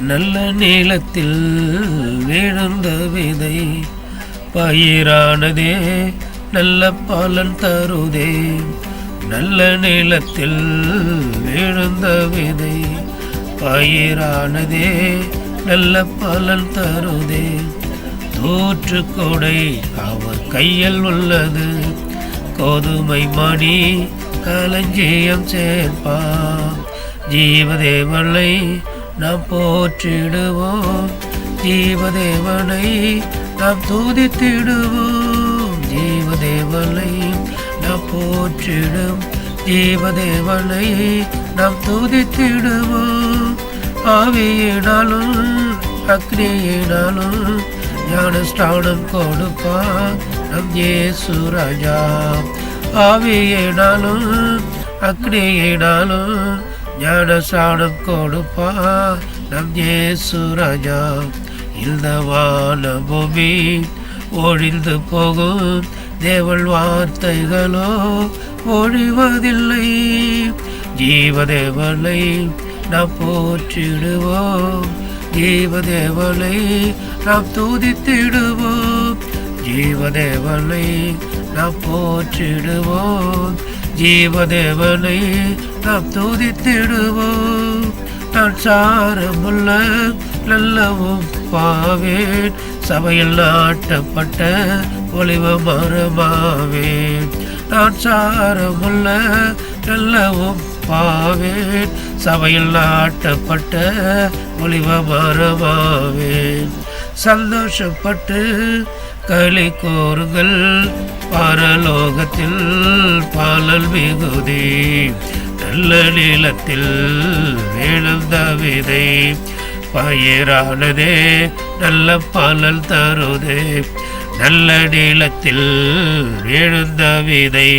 நல்ல நீளத்தில் விழுந்த விதை. பயிரானதே நல்ல பலன் தருதே. நல்ல நீளத்தில் விழுந்த விதை. பயிரானதே நல்ல பலன் தருதே. தூற்று கொடை அவர் கையில் உள்ளது. கோதுமை மணி களஞ்சியம் சேர்ப்பா ஜீவதேவனை நாம் போற்றிடுவோம். ஜீவதேவனை நாம் துதித்திடுவோம். ஜீவதேவனை நாம் போற்றிடும். ஜீவதேவனை நாம் துதித்திடுவோம். ஆவியினாலும் அக்னியினாலும் ஞானஸ்தானம் கொடுப்பா நம் ஏசு ராஜா. ஆவியினாலும் அக்னியினாலும் ஞானஸ்தானம் கொடுப்பா நம் இயேசு ராஜா. இந்த வான பூமி ஒழிந்து போகும். தேவள் வார்த்தைகளோ ஒழிவதில்லை. ஜீவதேவனை நாம் போற்றிடுவோம். ஜீவதேவனை நாம் தூதித்திடுவோம். ஜீவதேவனை நாம் போற்றிடுவோம். ஜீவதேவனை நாம் துதித்திடுவோம். நான் சாரமுள்ள நல்லவும் பாவேன். சபையில் நாட்டப்பட்ட ஒளிவ மரமாவேன். நான் சாரமுள்ள நல்லவும் பாவேன். சபையில் நாட்டப்பட்ட ஒளிவ மரமாவேன். சந்தோஷப்பட்டு களி கோருங்கள் பரலோகத்தில் பாலல் மிகுதி. நல்ல நீளத்தில் விழுந்த விதை பயிரானதே நல்ல பாலல் தருதே. நல்ல நீளத்தில் விழுந்த விதை